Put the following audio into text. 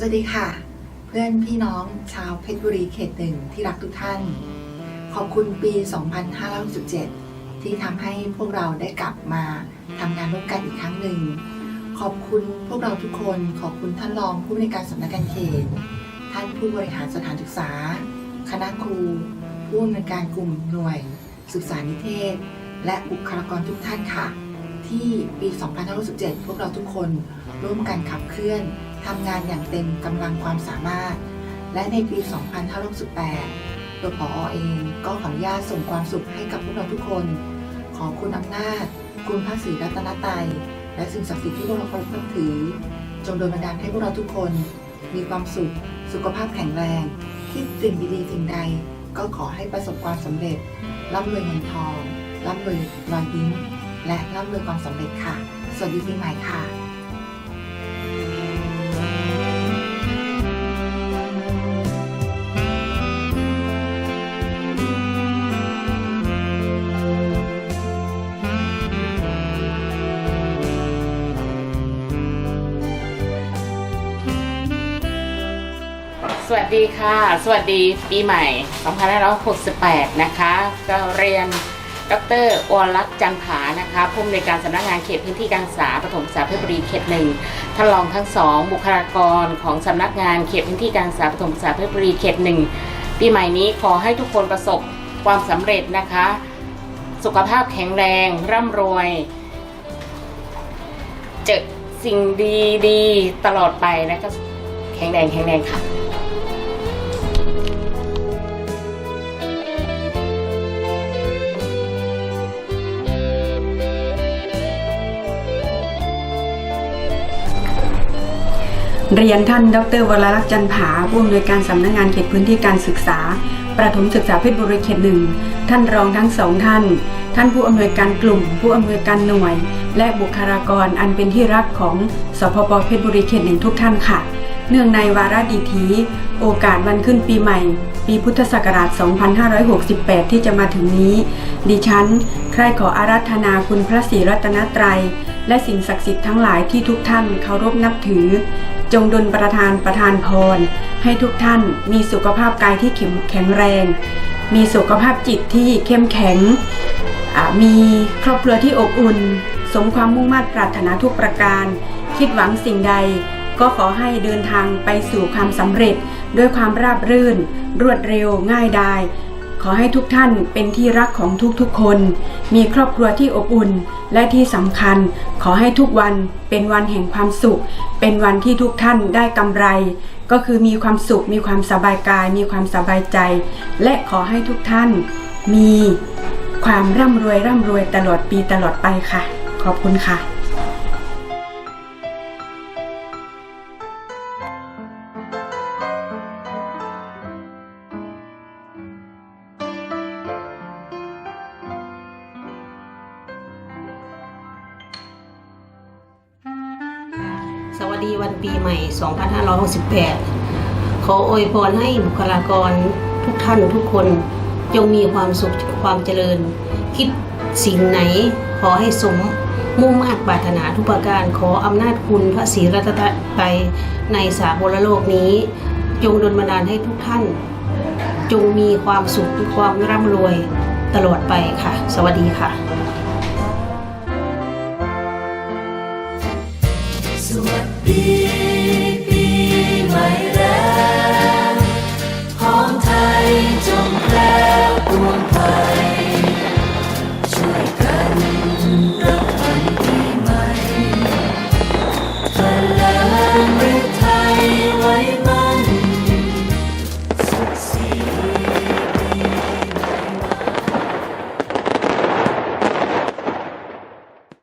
สวัสดีค่ะ เพื่อนพี่น้องชาวเพชรบุรีเขตหนึ่งที่รักทุกท่าน ขอบคุณปี 2567 ที่ทำให้พวกเราได้กลับมาทำงานร่วมกันอีกครั้งหนึ่ง ขอบคุณพวกเราทุกคน ขอบคุณท่านรองผู้ในการสำนักงานเขต ท่านผู้บริหารสถานศึกษา คณะครู ผู้อำนวยการกลุ่มหน่วย ศึกษานิเทศ และบุคลากรทุกท่านค่ะ ที่ปี2567พวกเราทุกคนร่วมกันขับเคลื่อนทำงานอย่างเต็มกำลังความสามารถ และในปี 2568ตัวผอเองก็ขออนุญาตส่งความสุขให้กับพวกเราทุกคน ขอคุณอำนาจ คุณพระศรีรัตนตรัยและสิ่งศักดิ์สิทธิ์ที่พวกเราเคารพนับถือ จงโดนบันดาลให้พวกเราทุกคน มีความสุข สุขภาพแข็งแรง คิดสิ่งดีๆสิ่งใด ก็ขอให้ประสบความสำเร็จร่ำรวยเงินทองร่ำรวยรอยยิ้ม และร่ำรวยความสำเร็จค่ะ สวัสดีปีใหม่ค่ะสวัสดีค่ะ สวัสดีปีใหม่ 2568 นะคะ ก็เรียน ดรอวรักษ์จันผานะคะผู้อำนวยการสำนักงานเขตพื้นที่การศึกษาปฐมศึกษาเพชรบุรีเขตหนึ่งท่านรองทั้งสองบุคลากรของสำนักงานเขตพื้นที่การศึกษาปฐมศึกษาเพชรบุรีเขตหนึ่งปีใหม่นี้ขอให้ทุกคนประสบความสำเร็จนะคะ สุขภาพแข็งแรง ร่ำรวย เจอสิ่งดีๆตลอดไปและก็แข็งแรงแข็งแรงค่ะ เรียนท่าน ดรวรลักษณ์จันผาผู้อำนวยการสำนักงานเขตพื้นที่การศึกษา ประถมศึกษาเพชรบุรีเขตหนึ่ง ท่านรองทั้งสองท่าน ท่านผู้อำนวยการกลุ่ม ผู้อำนวยการหน่วย และบุคลากรอันเป็นที่รักของสพปเพชรบุรีเขตหนึ่งทุกท่านค่ะ เนื่องในวาระดีทีโอกาสวันขึ้นปีใหม่ ปีพุทธศักราช 2568 ที่จะมาถึงนี้ ดิฉัน ใครขออาราธนาคุณพระศรีรัตนตรัย และสิ่งศักดิ์สิทธิ์ทั้งหลายที่ทุกท่านเคารพนับถือ จงดลประทานประทานพร ให้ทุกท่านมีสุขภาพกายที่เข้มแข็งแรง มีสุขภาพจิตที่เข้มแข็ง มีครอบครัวที่อบอุ่น สมความมุ่งมั่นปรารถนาทุกประการ คิดหวังสิ่งใดก็ขอให้เดินทางไปสู่ความสำเร็จด้วยความราบรื่น รวดเร็วง่ายดาย ขอให้ทุกท่านเป็นที่รักของทุกๆคน มีครอบครัวที่อบอุ่น และที่สำคัญ ขอให้ทุกวันเป็นวันแห่งความสุข เป็นวันที่ทุกท่านได้กำไร ก็คือมีความสุข มีความสบายกาย มีความสบายใจ และขอให้ทุกท่าน มีความร่ำรวยร่ำรวยตลอดปีตลอดไปค่ะ ขอบคุณค่ะ วัสดีวันปีใหม่ 2568 ขออวยพรให้บุคลากรทุกท่านทุกคนจงมีความสุขความเจริญ คิดสิ่งไหนขอให้สมมุ่งมาตรปรารถนาทุกประการขออำนาจคุณพระศรีรัตนตรัยในสากลโลกนี้ จงดลบันดาลให้ทุกท่าน จงมีความสุขความร่ำรวยตลอดไปค่ะ สวัสดีค่ะ สวัสดีปีใหม่แล้วของไทยจงแปลวปวงไปช่วยกันรับวันปีใหม่